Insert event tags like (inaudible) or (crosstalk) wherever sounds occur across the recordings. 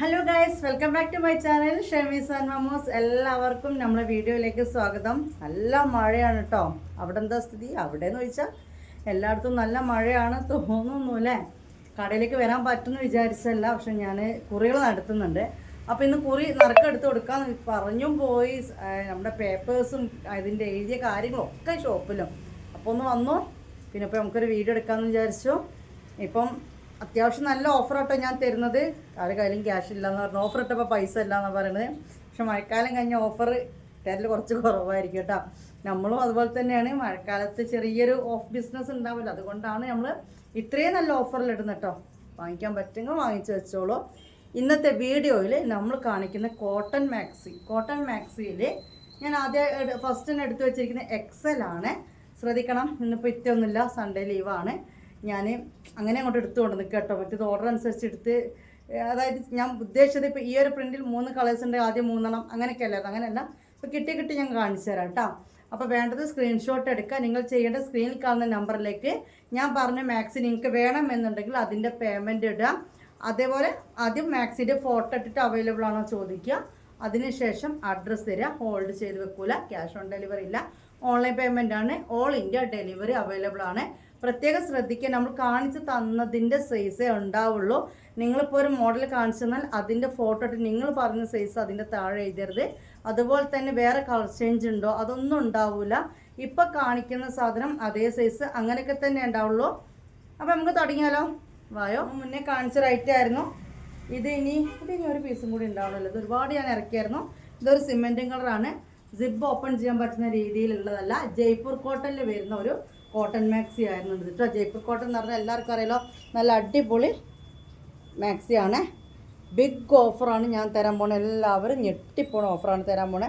Hello guys welcome back to my channel Shemees and Mamos എല്ലാവർക്കും നമ്മുടെ വീഡിയോയിലേക്ക് സ്വാഗതം. നല്ല മഴയാണ് കേട്ടോ അവിടെ എന്താ സ്ഥിതി? അവിടെ എന്ന് ചോദിച്ചാൽ എല്ലായിടത്തും നല്ല മഴയാണ് തോന്നുന്നു അല്ലേ? കടയിലേക്ക് വരാൻ പറ്റുമെന്ന് വിചാരിച്ചല്ല പക്ഷെ ഞാൻ കുറികൾ നടത്തുന്നുണ്ട്. അപ്പോൾ ഇന്ന് കുറി നറുക്കെടുത്ത് കൊടുക്കാന്ന് പറഞ്ഞും പോയി. നമ്മുടെ പേപ്പേഴ്സും അതിന്റെ എഴുതിയ കാര്യങ്ങളും ഒക്കെ ഷോപ്പിലും. അപ്പോൾ ഒന്ന് വന്നു. പിന്നെ ഇപ്പോൾ നമുക്കൊരു വീഡിയോ എടുക്കാമെന്ന് വിചാരിച്ചു. ഇപ്പം അത്യാവശ്യം നല്ല ഓഫർ കേട്ടോ ഞാൻ തരുന്നത്. ആരുടെ കയ്യിലും ക്യാഷ് ഇല്ല എന്ന് പറഞ്ഞു ഓഫർ ഇട്ടപ്പോൾ പൈസ ഇല്ല എന്നാണ് പറയുന്നത് പക്ഷെ മഴക്കാലം കഴിഞ്ഞ ഓഫർ തരൽ കുറച്ച് കുറവായിരിക്കും കേട്ടോ. നമ്മളും അതുപോലെ തന്നെയാണ്. മഴക്കാലത്ത് ചെറിയൊരു ഓഫ് ബിസിനസ് ഉണ്ടാവില്ല. അതുകൊണ്ടാണ് നമ്മൾ ഇത്രയും നല്ല ഓഫറിൽ ഇടുന്നത് കേട്ടോ വാങ്ങിക്കാൻ പറ്റുമെങ്കിൽ വാങ്ങിച്ചു വെച്ചോളൂ. ഇന്നത്തെ വീഡിയോയിൽ നമ്മൾ കാണിക്കുന്ന കോട്ടൺ മാക്സി കോട്ടൺ മാക്സിയിൽ ഞാൻ ആദ്യം ഫസ്റ്റ് തന്നെ എടുത്തു വെച്ചിരിക്കുന്ന എക്സൽ ആണ്. ശ്രദ്ധിക്കണം. ഇന്നിപ്പോൾ ഇറ്റൊന്നുമില്ല സൺഡേ ലീവാണ് ഞാൻ അങ്ങനെ അങ്ങോട്ട് എടുത്തുകൊണ്ട് നിൽക്കാം കേട്ടോ മറ്റേത് ഓർഡർ അനുസരിച്ച് എടുത്ത് അതായത് ഞാൻ ഉദ്ദേശിച്ചത് ഇപ്പോൾ ഈ ഒരു പ്രിന്റിൽ മൂന്ന് കളേഴ്സ് ഉണ്ട് ആദ്യം മൂന്നെണ്ണം അങ്ങനെയൊക്കെ അല്ലായിരുന്നു. അങ്ങനെയല്ല. ഇപ്പോൾ കിട്ടി കിട്ടി ഞാൻ കാണിച്ചു തരാം കേട്ടോ അപ്പോൾ വേണ്ടത് സ്ക്രീൻഷോട്ട് എടുക്കുക. നിങ്ങൾ ചെയ്യേണ്ട സ്ക്രീനിൽ കാണുന്ന നമ്പറിലേക്ക് ഞാൻ പറഞ്ഞ മാക്സി നിങ്ങൾക്ക് വേണമെന്നുണ്ടെങ്കിൽ അതിന്റെ പേയ്മെന്റ് ഇടുക. അതേപോലെ ആദ്യം മാക്സിന്റെ ഫോട്ടോ ഇട്ടിട്ട് അവൈലബിൾ ആണോ ചോദിക്കുക. അതിനുശേഷം അഡ്രസ്സ് തരിക. ഹോൾഡ് ചെയ്ത് വെക്കൂല. ക്യാഷ് ഓൺ ഡെലിവറി ഇല്ല. ഓൺലൈൻ പേയ്മെന്റ് ആണ്. ഓൾ ഇന്ത്യ ഡെലിവറി അവൈലബിൾ ആണ്. പ്രത്യേകം ശ്രദ്ധിക്കുക. നമ്മൾ കാണിച്ച് തന്നതിന്റെ സൈസേ ഉണ്ടാവുള്ളൂ. നിങ്ങളിപ്പോൾ ഒരു മോഡൽ കാണിച്ചു തന്നാൽ അതിന്റെ ഫോട്ടോ ഇട്ട് നിങ്ങൾ പറഞ്ഞ സൈസ് അതിന്റെ താഴെ എഴുതരുത്. അതുപോലെ തന്നെ വേറെ കളർ ചേഞ്ച് ഉണ്ടോ അതൊന്നും ഉണ്ടാവില്ല ഇപ്പോൾ കാണിക്കുന്ന സാധനം അതേ സൈസ് അങ്ങനെയൊക്കെ തന്നെ ഉണ്ടാവുള്ളൂ. അപ്പോൾ നമുക്ക് തുടങ്ങിയാലോ? വായോ മുന്നേ കാണിച്ച റൈറ്റ് ആയിരുന്നു. ഇത് ഇനി ഇത് ഇനി ഒരു പീസും കൂടി ഉണ്ടാവണമല്ലോ ഇത് ഒരുപാട് ഞാൻ ഇറക്കിയായിരുന്നു. ഇതൊരു സിമെന്റും കളറാണ് സിബ് ഓപ്പൺ ചെയ്യാൻ പറ്റുന്ന രീതിയിലുള്ളതല്ല. ജയ്പൂർ കോട്ടണിൽ വരുന്ന ഒരു കോട്ടൺ മാക്സി ആയിരുന്നു കേട്ടോ ജയ്പൂർ കോട്ടൺ എന്ന് പറഞ്ഞാൽ എല്ലാവർക്കും അറിയാലോ. നല്ല അടിപൊളി മാക്സിയാണ്. ബിഗ് ഓഫറാണ് ഞാൻ തരാൻ പോണ. എല്ലാവരും ഞെട്ടിപ്പോണ ഓഫറാണ് തരാൻ പോണേ.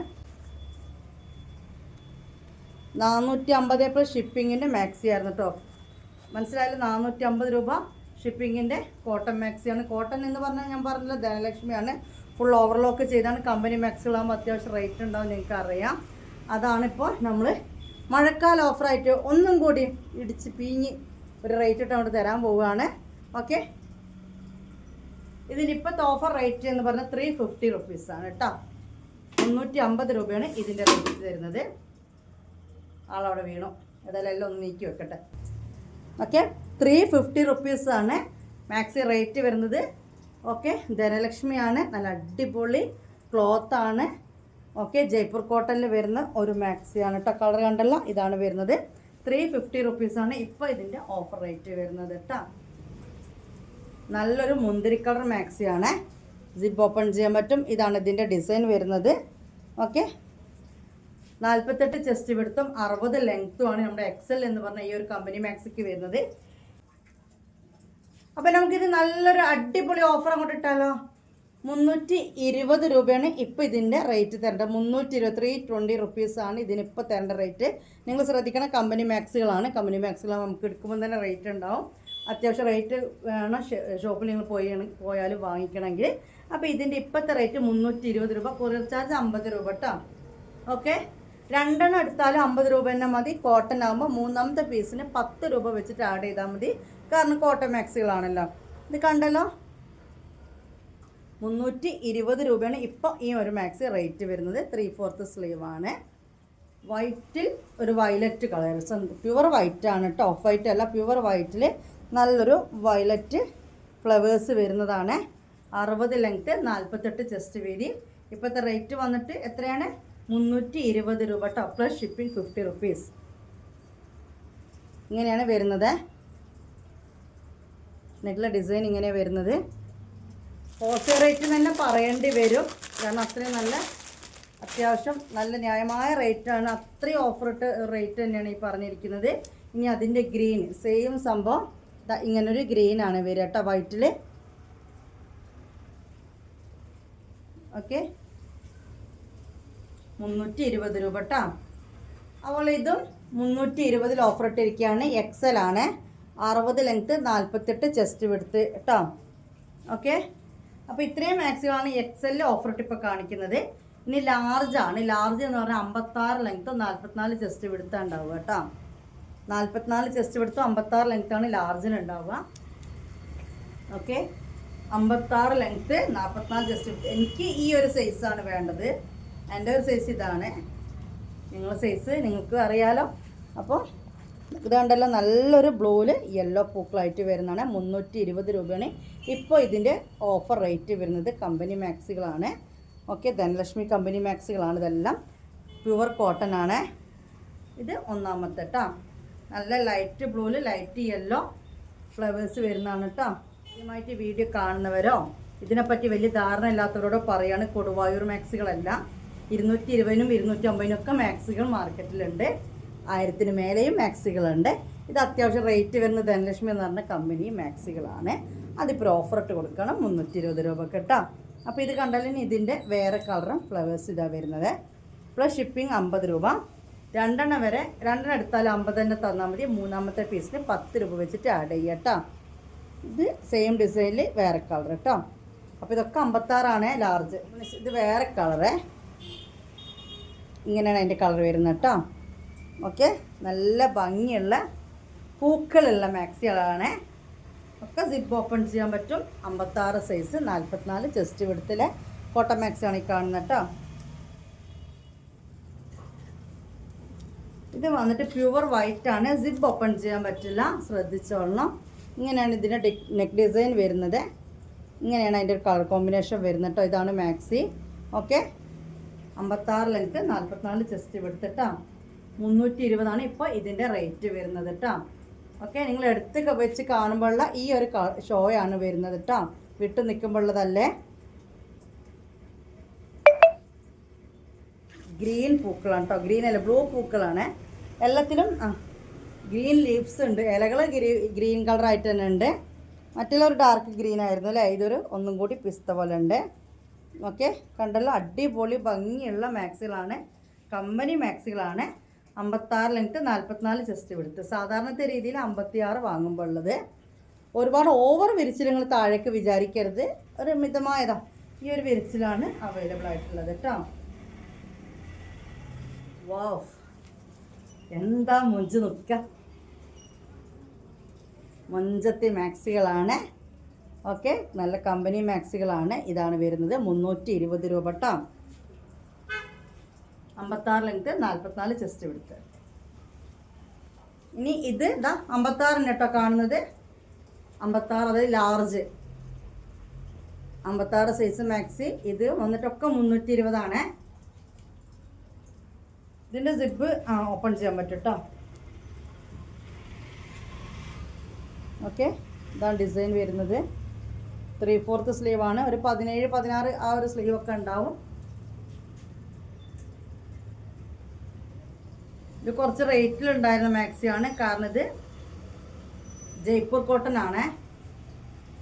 നാനൂറ്റി അമ്പത് പ്ലസ് ഷിപ്പിങ്ങിന്റെ മാക്സി ആയിരുന്നു കേട്ടോ മനസ്സിലായാലും നാനൂറ്റി അമ്പത് രൂപ ഷിപ്പിങ്ങിന്റെ കോട്ടൺ മാക്സിയാണ് കോട്ടൺ എന്ന് പറഞ്ഞാൽ ഞാൻ പറഞ്ഞല്ലോ ധനലക്ഷ്മിയാണ്. ഫുൾ ഓവർലോക്ക് ചെയ്താണ്. കമ്പനി മാക്സികളാകുമ്പോൾ അത്യാവശ്യം റേറ്റ് ഉണ്ടാവും നിങ്ങൾക്ക് അറിയാം അതാണിപ്പോൾ നമ്മൾ മഴക്കാല ഓഫറായിട്ട് ഒന്നും കൂടി ഇടിച്ച് പീഞ്ഞ് ഒരു റേറ്റ് ഇട്ട് അങ്ങോട്ട് തരാൻ പോവുകയാണ്. ഓക്കെ ഇതിന് ഇപ്പോഴത്തെ ഓഫർ റേറ്റ് എന്ന് പറഞ്ഞാൽ ത്രീ ഫിഫ്റ്റി റുപ്പീസാണ് കേട്ടോ. മുന്നൂറ്റി അമ്പത് രൂപയാണ് ഇതിന്റെ റേറ്റ് തരുന്നത് ആളവിടെ വീണു. ഏതായാലും എല്ലാം ഒന്ന് നീക്കി വെക്കട്ടെ. ഓക്കെ ത്രീ ഫിഫ്റ്റി റുപ്പീസാണ് മാക്സി റേറ്റ് വരുന്നത്. ഓക്കെ ധനലക്ഷ്മിയാണ് നല്ല അടിപൊളി ക്ലോത്താണ് ഓക്കെ ജയ്പൂർ കോട്ടണിൽ വരുന്ന ഒരു മാക്സിയാണ് കേട്ടോ. കളർ കണ്ടല്ലോ? ഇതാണ് വരുന്നത്. ത്രീ ഫിഫ്റ്റി റുപ്പീസാണ് ഇപ്പോൾ ഇതിന്റെ ഓഫർ റേറ്റ് വരുന്നത് കേട്ടോ. നല്ലൊരു മുന്തിരി കളർ മാക്സിയാണ്. സിപ്പ് ഓപ്പൺ ചെയ്യാൻ പറ്റും. ഇതാണ് ഇതിന്റെ ഡിസൈൻ വരുന്നത്. ഓക്കെ നാൽപ്പത്തെട്ട് ചെസ്റ്റ് വിടുത്തും അറുപത് ലെങ്ത്തുമാണ് നമ്മുടെ എക്സൽ എന്ന് പറഞ്ഞ ഈ ഒരു കമ്പനി മാക്സിക്ക് വരുന്നത്. അപ്പം നമുക്കിത് നല്ലൊരു അടിപൊളി ഓഫർ അങ്ങോട്ട് ഇട്ടാലോ? മുന്നൂറ്റി ഇരുപത് രൂപയാണ് ഇപ്പോൾ ഇതിന്റെ റേറ്റ് തരേണ്ടത്. മുന്നൂറ്റി ഇരുപത്തി ത്രീ ട്വന്റി റുപ്പീസാണ് ഇതിനിപ്പോൾ തരേണ്ട റേറ്റ് നിങ്ങൾ ശ്രദ്ധിക്കണം കമ്പനി മാക്സുകളാണ് കമ്പനി മാക്സുകൾ നമുക്ക് എടുക്കുമ്പോൾ തന്നെ റേറ്റ് ഉണ്ടാവും. അത്യാവശ്യം റേറ്റ് വേണം. ഷോപ്പിൽ നിങ്ങൾ പോയി പോയാൽ വാങ്ങിക്കണമെങ്കിൽ. അപ്പോൾ ഇതിന്റെ ഇപ്പോഴത്തെ റേറ്റ് മുന്നൂറ്റി ഇരുപത് രൂപ കൊറിയർ ചാർജ് അമ്പത് രൂപ കേട്ടോ. ഓക്കെ? രണ്ടെണ്ണം എടുത്താലും അമ്പത് രൂപ തന്നെ മതി. കോട്ടൺ ആകുമ്പോൾ മൂന്നാമത്തെ പീസിന് പത്ത് രൂപ വെച്ചിട്ട് ആഡ് ചെയ്താൽ മതി. കാരണം കോട്ടൺ മാക്സികളാണല്ലോ. ഇത് കണ്ടല്ലോ? മുന്നൂറ്റി ഇരുപത് രൂപയാണ് ഇപ്പോൾ ഈ ഒരു മാക്സി റേറ്റ് വരുന്നത്. ത്രീ ഫോർത്ത് സ്ലീവ് ആണ്. വൈറ്റിൽ ഒരു വയലറ്റ് കളർ പ്യുവർ വൈറ്റ് ആണ് കേട്ടോ. ഓഫ് വൈറ്റ് അല്ല പ്യുവർ വൈറ്റിൽ നല്ലൊരു വയലറ്റ് ഫ്ലവേഴ്സ് വരുന്നതാണ്. അറുപത് ലെങ്ത്ത് നാൽപ്പത്തെട്ട് ചെസ്റ്റ് വീതി. ഇപ്പോഴത്തെ റേറ്റ് വന്നിട്ട് എത്രയാണ്? മുന്നൂറ്റി ഇരുപത് രൂപ കേട്ടോ പ്ലസ് ഷിപ്പിംഗ് ഫിഫ്റ്റി റുപ്പീസ് ഇങ്ങനെയാണ് വരുന്നത്. നെക്കിലെ ഡിസൈൻ ഇങ്ങനെ വരുന്നത്. ഹോൾസെയിൽ റേറ്റ് തന്നെ പറയേണ്ടി വരും. കാരണം അത്രയും നല്ല അത്യാവശ്യം നല്ല ന്യായമായ റേറ്റാണ് അത്രയും ഓഫർ ഇട്ട് റേറ്റ് തന്നെയാണ് ഈ പറഞ്ഞിരിക്കുന്നത്. ഇനി അതിന്റെ ഗ്രീൻ സെയിം സംഭവം. ഇങ്ങനൊരു ഗ്രീൻ ആണ് വരിക കേട്ടോ വൈറ്റിൽ ഓക്കെ. മുന്നൂറ്റി ഇരുപത് രൂപ കേട്ടോ. അപ്പോൾ ഇതും മുന്നൂറ്റി ഇരുപതിൽ ഓഫർ ഇട്ടിരിക്കുകയാണ്. എക്സൽ ആണ്. അറുപത് ലെങ്ത്ത് നാൽപ്പത്തെട്ട് ചെസ്റ്റ് വിടുത്ത് കേട്ടോ. ഓക്കെ. അപ്പോൾ ഇത്രയും മാക്സിമമാണ് എക്സലിൽ ഓഫർ ഇട്ട് ഇപ്പോൾ കാണിക്കുന്നത്. ഇനി ലാർജ് ആണ്. ലാർജ് എന്ന് പറഞ്ഞാൽ അമ്പത്താറ് ലെങ്ത്ത് നാൽപ്പത്തിനാല് ചെസ്റ്റ് വിടുത്താണ് ഉണ്ടാവുക കേട്ടോ. നാൽപ്പത്തിനാല് ചെസ്റ്റ് എടുത്തു അമ്പത്താറ് ലെങ്ത്താണ് ലാർജിന് ഉണ്ടാവുക ഓക്കെ അമ്പത്താറ് ലെങ്ത്ത് നാൽപ്പത്തിനാല് ചെസ്റ്റ് ജസ്റ്റ് എനിക്ക് ഈ ഒരു സൈസാണ് വേണ്ടത്. എന്റെ ഒരു സൈസ് ഇതാണ്. നിങ്ങളുടെ സൈസ് നിങ്ങൾക്ക് അറിയാലോ. അപ്പോൾ ഇതുകൊണ്ടല്ലോ നല്ലൊരു ബ്ലൂവിൽ യെല്ലോ പൂക്കളായിട്ട് വരുന്നതാണ്. മുന്നൂറ്റി ഇരുപത് രൂപയാണ്. ഇപ്പോൾ ഇതിന്റെ ഓഫർ റേറ്റ് വരുന്നത് കമ്പനി മാക്സികളാണ് ഓക്കെ ധനലക്ഷ്മി കമ്പനി മാക്സികളാണ് ഇതെല്ലാം. പ്യുവർ കോട്ടൺ ആണ്. ഇത് ഒന്നാമത്തെ കേട്ടോ നല്ല ലൈറ്റ് ബ്ലൂവിൽ ലൈറ്റ് യെല്ലോ ഫ്ലവേഴ്സ് വരുന്നതാണ് കേട്ടോ ആദ്യമായിട്ട് വീഡിയോ കാണുന്നവരോ ഇതിനെപ്പറ്റി വലിയ ധാരണ ഇല്ലാത്തവരോടോ പറയാണ് കൊടുവായൂർ മാക്സികളല്ല ഇരുന്നൂറ്റി ഇരുപതിനും ഇരുന്നൂറ്റി അമ്പതിനും ഒക്കെ മാക്സികൾ മാർക്കറ്റിലുണ്ട് ആയിരത്തിന് മേലെയും മാക്സികളുണ്ട് ഇത് അത്യാവശ്യം റേറ്റ് വരുന്ന ധനലക്ഷ്മി എന്ന് പറഞ്ഞ കമ്പനി മാക്സികളാണ് അതിപ്പോൾ ഓഫർ ഇട്ട് കൊടുക്കണം മുന്നൂറ്റി ഇരുപത് രൂപ കേട്ടോ അപ്പോൾ ഇത് കണ്ടാലും ഇതിന്റെ വേറെ കളറും ഫ്ലവേഴ്സ് ഇതാണ് വരുന്നത്. പ്ലസ് ഷിപ്പിംഗ് അമ്പത് രൂപ. രണ്ടെണ്ണം വരെ രണ്ടെണ്ണം എടുത്താൽ അമ്പത് തന്നെ തന്നാൽ മതി. മൂന്നാമത്തെ പീസിന് പത്ത് രൂപ വെച്ചിട്ട് ആഡ് ചെയ്യുക കേട്ടോ ഇത് സെയിം ഡിസൈനിൽ വേറെ കളർ കേട്ടോ അപ്പോൾ ഇതൊക്കെ അമ്പത്താറാണ് ലാർജ് ഇത് വേറെ കളറേ ഇങ്ങനെയാണ് അതിന്റെ കളർ വരുന്നത് കേട്ടോ ഓക്കെ നല്ല ഭംഗിയുള്ള പൂക്കളുള്ള മാക്സികളാണ് ഒക്കെ സിപ്പ് ഓപ്പൺ ചെയ്യാൻ പറ്റും. അമ്പത്താറ് സൈസ് നാൽപ്പത്തിനാല് ചെസ്റ്റ് വിടത്തിലെ കോട്ടൺ മാക്സിയാണ് ഈ കാണുന്നത് കേട്ടോ ഇത് വന്നിട്ട് പ്യുവർ വൈറ്റ് ആണ്. സിപ്പ് ഓപ്പൺ ചെയ്യാൻ പറ്റില്ല. ശ്രദ്ധിച്ചോളണം. ഇങ്ങനെയാണ് ഇതിന്റെ നെക്ക് ഡിസൈൻ വരുന്നത്. ഇങ്ങനെയാണ് അതിന്റെ ഒരു കളർ കോമ്പിനേഷൻ വരുന്നത് കേട്ടോ ഇതാണ് മാക്സി ഓക്കെ അമ്പത്താറ് ലെങ്ത്ത് നാൽപ്പത്തിനാല് ചെസ്റ്റ് എടുത്തിട്ടാ മുന്നൂറ്റി ഇരുപതാണ് ഇപ്പോൾ ഇതിന്റെ റേറ്റ് വരുന്നത് കേട്ടോ ഓക്കെ നിങ്ങൾ എടുത്ത് വെച്ച് കാണുമ്പോഴുള്ള ഈ ഒരു ഷോയാണ് വരുന്നത് കേട്ടോ വിട്ടു നിൽക്കുമ്പോഴുള്ളതല്ലേ? ഗ്രീൻ പൂക്കളാണ് കേട്ടോ ഗ്രീൻ അല്ല ബ്ലൂ പൂക്കളാണ്. എല്ലാത്തിലും ആ ഗ്രീൻ ലീവ്സ് ഉണ്ട്. ഇലകൾ ഗ്രീൻ കളറായിട്ട് തന്നെ ഉണ്ട്. മറ്റുള്ളൊരു ഡാർക്ക് ഗ്രീൻ ആയിരുന്നു അല്ലേ? ഇതൊരു ഒന്നും കൂടി പിസ്ത പോലെ ഉണ്ട്. ഓക്കെ? കണ്ടല്ലോ? അടിപൊളി ഭംഗിയുള്ള മാക്സികളാണ്. കമ്പനി മാക്സികളാണ്. അമ്പത്താറ് ലെങ്ത്ത് നാൽപ്പത്തിനാല് ചെസ്റ്റ് വിടുത്ത്. സാധാരണത്തെ രീതിയിൽ അമ്പത്തിയാറ് വാങ്ങുമ്പോൾ ഉള്ളത്. ഒരുപാട് ഓവർ വിരിച്ചിൽ നിങ്ങൾ താഴേക്ക് വിചാരിക്കരുത്. ഒരു മിതമായതാണ് ഈ ഒരു വിരിച്ചിലാണ് അവൈലബിൾ ആയിട്ടുള്ളത് കേട്ടോ എന്താ മുഞ്ച് നിൽക്ക മൊഞ്ചത്തി മാക്സികളാണ്. ഓക്കെ നല്ല കമ്പനി മാക്സികളാണ് ഇതാണ് വരുന്നത്. മുന്നൂറ്റി ഇരുപത് രൂപ കേട്ടോ. അമ്പത്താറ് ലെങ്ത്ത് നാൽപ്പത്തിനാല് ചെസ്റ്റ് എടുത്ത് ഇനി ഇത് ഇതാ അമ്പത്താറിന് കേട്ടോ കാണുന്നത്. അമ്പത്താറ് അതായത് ലാർജ് അമ്പത്താറ് സൈസ് മാക്സി ഇത് വന്നിട്ടൊക്കെ മുന്നൂറ്റി ഇരുപതാണ് ഇതിന്റെ സിപ്പ് ആ ഓപ്പൺ ചെയ്യാൻ പറ്റും കേട്ടോ ഓക്കെ ഇതാണ് ഡിസൈൻ വരുന്നത്. ത്രീ ഫോർത്ത് സ്ലീവ് ആണ്. ഒരു പതിനേഴ് പതിനാറ് ആ ഒരു സ്ലീവ് ഒക്കെ ഉണ്ടാവും. ഇത് കുറച്ച് റേറ്റിലുണ്ടായിരുന്ന ആണ്. കാരണം ഇത് ജയ്പൂർ കോട്ടൺ ആണ്.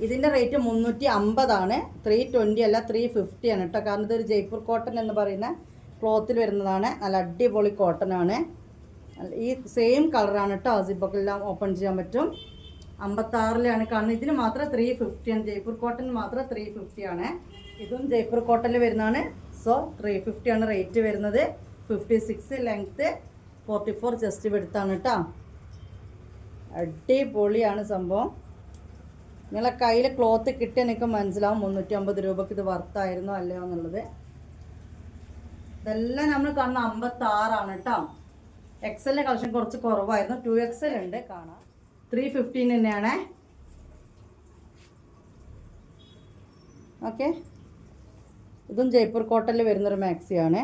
ഇതിന്റെ റേറ്റ് മുന്നൂറ്റി അമ്പതാണ്. ത്രീ ട്വന്റി അല്ല ത്രീ ഫിഫ്റ്റി ആണ് കേട്ടോ കാരണം ഇതൊരു ജയ്പൂർ കോട്ടൺ എന്ന് പറയുന്ന ക്ലോത്തിൽ വരുന്നതാണ്. നല്ല അടിപൊളി കോട്ടൺ ആണ്. ഈ സെയിം കളറാണ് കേട്ടോ സിബക്കെല്ലാം ഓപ്പൺ ചെയ്യാൻ പറ്റും. അമ്പത്താറിലാണ് കാണുന്നത്. ഇതിന് മാത്രം ത്രീ ഫിഫ്റ്റി ആണ്. ജയ്പൂർ കോട്ടൺ മാത്രം ത്രീ ഫിഫ്റ്റി ആണ്. ഇതും ജയ്പൂർ കോട്ടണിൽ വരുന്നതാണ്. സോ ത്രീ ഫിഫ്റ്റി ആണ് റേറ്റ് വരുന്നത്. Fifty six length forty four just എടുത്താണ് കേട്ടോ അടിപൊളിയാണ് സംഭവം. നിങ്ങളെ കയ്യിൽ ക്ലോത്ത് കിട്ടിയ നിങ്ങൾക്ക് മനസ്സിലാവും. മുന്നൂറ്റി അമ്പത് രൂപക്ക് ഇത് വർത്തായിരുന്നോ അല്ലയോ എന്നുള്ളത്. ഇതെല്ലാം നമ്മൾ കാണുന്ന അമ്പത്തി ആറാണ് കേട്ടോ എക്സലിന്റെ കളക്ഷൻ കുറച്ച് കുറവായിരുന്നു. ടു എക്സൽ ഉണ്ട്. കാണാം. ത്രീ ഫിഫ്റ്റീൻ തന്നെയാണ്. ഓക്കെ ഇതും ജയ്പൂർ കോട്ടണിൽ വരുന്നൊരു മാക്സിയാണ്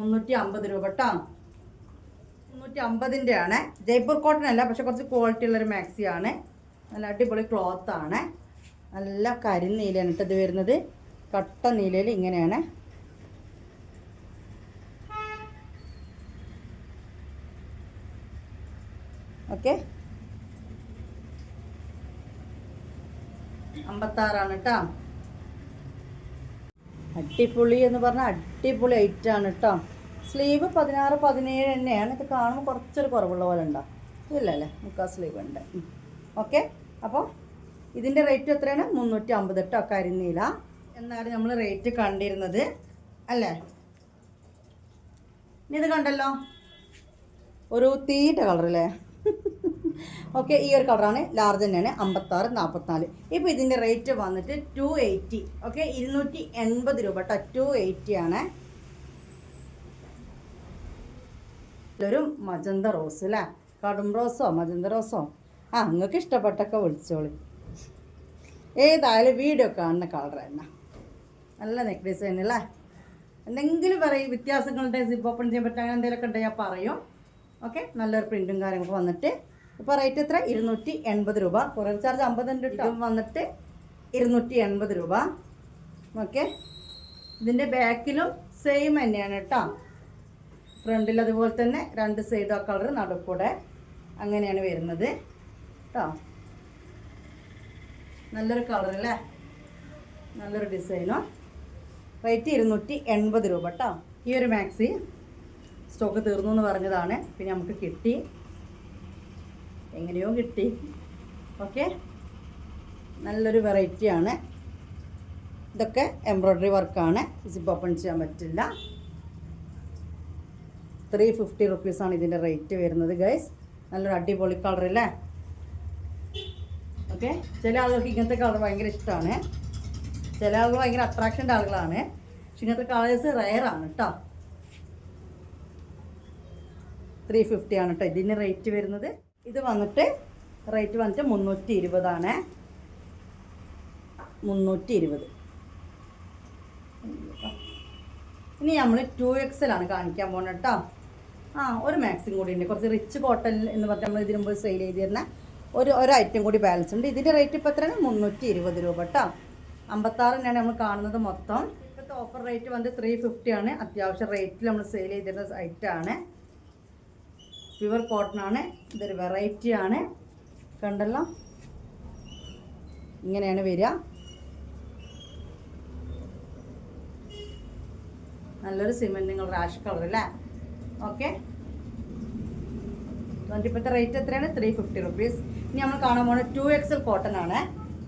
മുന്നൂറ്റി അമ്പത് രൂപ കേട്ടോ മുന്നൂറ്റി അമ്പതിന്റെ ആണ് ജയ്പൂർ കോട്ടൺ അല്ല പക്ഷെ കുറച്ച് ക്വാളിറ്റി ഉള്ളൊരു മാക്സിയാണ് നല്ല അടിപൊളി ക്ലോത്ത് ആണ്. നല്ല കരിനീലയാണ് കേട്ടോ ഇത് വരുന്നത്. കട്ട നീലയിൽ ഇങ്ങനെയാണ്. ഓക്കെ. അമ്പത്താറാണ് കേട്ടോ അടിപൊളി എന്ന് പറഞ്ഞാൽ അടിപൊളി ഐറ്റാണ് കേട്ടോ സ്ലീവ് പതിനാറ് പതിനേഴ് തന്നെയാണ്. ഇത് കാണുമ്പോൾ കുറച്ചൊരു കുറവുള്ള പോലെ ഉണ്ടോ? ഇല്ല അല്ലേ മുക്കാൽ സ്ലീവ് ഉണ്ട്. ഓക്കെ. അപ്പോൾ ഇതിന്റെ റേറ്റ് എത്രയാണ്? മുന്നൂറ്റി അമ്പത് കേട്ടോ കരിനീല. എന്നാണ് നമ്മൾ റേറ്റ് കണ്ടിരുന്നത്. അല്ലേ? ഇനി ഇത് കണ്ടല്ലോ? ഒരു തീറ്റ കളറല്ലേ ഓക്കെ (laughs) ഈ ഒരു കളറാണ് ലാർജ് തന്നെയാണ്. അമ്പത്താറ് നാൽപ്പത്തിനാല് ഇപ്പോൾ ഇതിന്റെ റേറ്റ് വന്നിട്ട് ടു എയ്റ്റി ഓക്കെ ഇരുന്നൂറ്റി എൺപത് രൂപ കേട്ടോ ടു എയ്റ്റി ആണ്. ഒരു മജന്ത റോസ് അല്ലേ കടും റോസോ മജന്ത റോസോ ആ നിങ്ങൾക്ക് ഇഷ്ടപ്പെട്ടൊക്കെ വിളിച്ചോളി. ഏതായാലും വീഡിയോ കാണുന്ന കളർ തന്നെ. നല്ല നെക്ലേസ് തന്നെ അല്ലേ? എന്തെങ്കിലും പറയും വ്യത്യാസങ്ങളുടെ സിപ്പ് ഓപ്പൺ ചെയ്യാൻ പറ്റുക അങ്ങനെ എന്തെങ്കിലുമൊക്കെ ഉണ്ടെങ്കിൽ ഞാൻ പറയും. ഓക്കെ നല്ലൊരു പ്രിന്റും കാര്യങ്ങളൊക്കെ വന്നിട്ട്. ഇപ്പോൾ റേറ്റ് എത്ര? ഇരുന്നൂറ്റി എൺപത് രൂപ. കുറേ ചാർജ് അമ്പതിന്റെ ഇട്ടും വന്നിട്ട് ഇരുന്നൂറ്റി എൺപത് രൂപ. ഓക്കെ ഇതിന്റെ ബാക്കിലും സെയിം തന്നെയാണ് കേട്ടോ. ഫ്രണ്ടിൽ അതുപോലെ തന്നെ രണ്ട് സൈഡും ആ കളർ നടുക്കൂടെ അങ്ങനെയാണ് വരുന്നത്. കേട്ടോ? നല്ലൊരു കളർ അല്ലേ? നല്ലൊരു ഡിസൈനോ? റേറ്റ് ഇരുന്നൂറ്റി എൺപത് രൂപ കേട്ടോ. ഈ ഒരു മാക്സി സ്റ്റോക്ക് തീർന്നു എന്ന് പറഞ്ഞതാണ്. പിന്നെ നമുക്ക് കിട്ടി. എങ്ങനെയോ കിട്ടി. ഓക്കെ. നല്ലൊരു വെറൈറ്റിയാണ് ഇതൊക്കെ എംബ്രോയ്ഡറി വർക്കാണ് സിപ്പ് ഓപ്പൺ ചെയ്യാൻ പറ്റില്ല. ത്രീ ഫിഫ്റ്റി റുപ്പീസാണ് ഇതിന്റെ റേറ്റ് വരുന്നത് ഗൈസ് നല്ലൊരു അടിപൊളി കളർ ഓക്കെ. ചില ആളുകൾക്ക് ഇങ്ങനത്തെ കളർ ഭയങ്കര ഇഷ്ടമാണ് ചില ആളുകൾ ഭയങ്കര അട്രാക്ഷന്റെ ആളുകളാണ്. പക്ഷെ ഇങ്ങനത്തെ കളേഴ്സ് റയറാണ് കേട്ടോ ത്രീ ഫിഫ്റ്റി ആണ് കേട്ടോ ഇതിന് റേറ്റ് വരുന്നത്. ഇത് വന്നിട്ട് റേറ്റ് വന്നിട്ട് മുന്നൂറ്റി ഇരുപതാണ് മുന്നൂറ്റി ഇരുപത് ഇനി നമ്മൾ ടു എക്സലാണ് കാണിക്കാൻ പോകുന്നത് കേട്ടോ ആ ഒരു മാക്സിം കൂടി ഉണ്ട്. കുറച്ച് റിച്ച് കോട്ടൺ എന്ന് പറഞ്ഞാൽ നമ്മൾ ഇതിനുമ്പോൾ സെയിൽ ചെയ്തിരുന്ന ഒരു ഒരു ഐറ്റം കൂടി ബാലൻസ് ഉണ്ട്. ഇതിന്റെ റേറ്റ് ഇപ്പോൾ എത്രയാണ്? മുന്നൂറ്റി ഇരുപത് രൂപ കേട്ടോ. അമ്പത്താറ് തന്നെയാണ് നമ്മൾ കാണുന്നത് മൊത്തം. ഇപ്പോഴത്തെ ഓഫർ റേറ്റ് വന്നിട്ട് ത്രീ ഫിഫ്റ്റി ആണ്. അത്യാവശ്യം റേറ്റിൽ നമ്മൾ സെയിൽ ചെയ്തിരുന്ന ഐറ്റമാണ് പ്യുവർ കോട്ടൺ ആണ്. ഇതൊരു വെറൈറ്റി ആണ്. കണ്ടല്ലോ? ഇങ്ങനെയാണ് വരിക. നല്ലൊരു സിമെന്റ് നിങ്ങൾ റാഷ് കളർ അല്ലേ? ഓക്കെ ഇപ്പോഴത്തെ റേറ്റ് എത്രയാണ്? ത്രീ ഫിഫ്റ്റി റുപ്പീസ് ഇനി നമ്മൾ കാണാൻ പോകുന്നത് ടു എക്സൽ കോട്ടൺ ആണ്.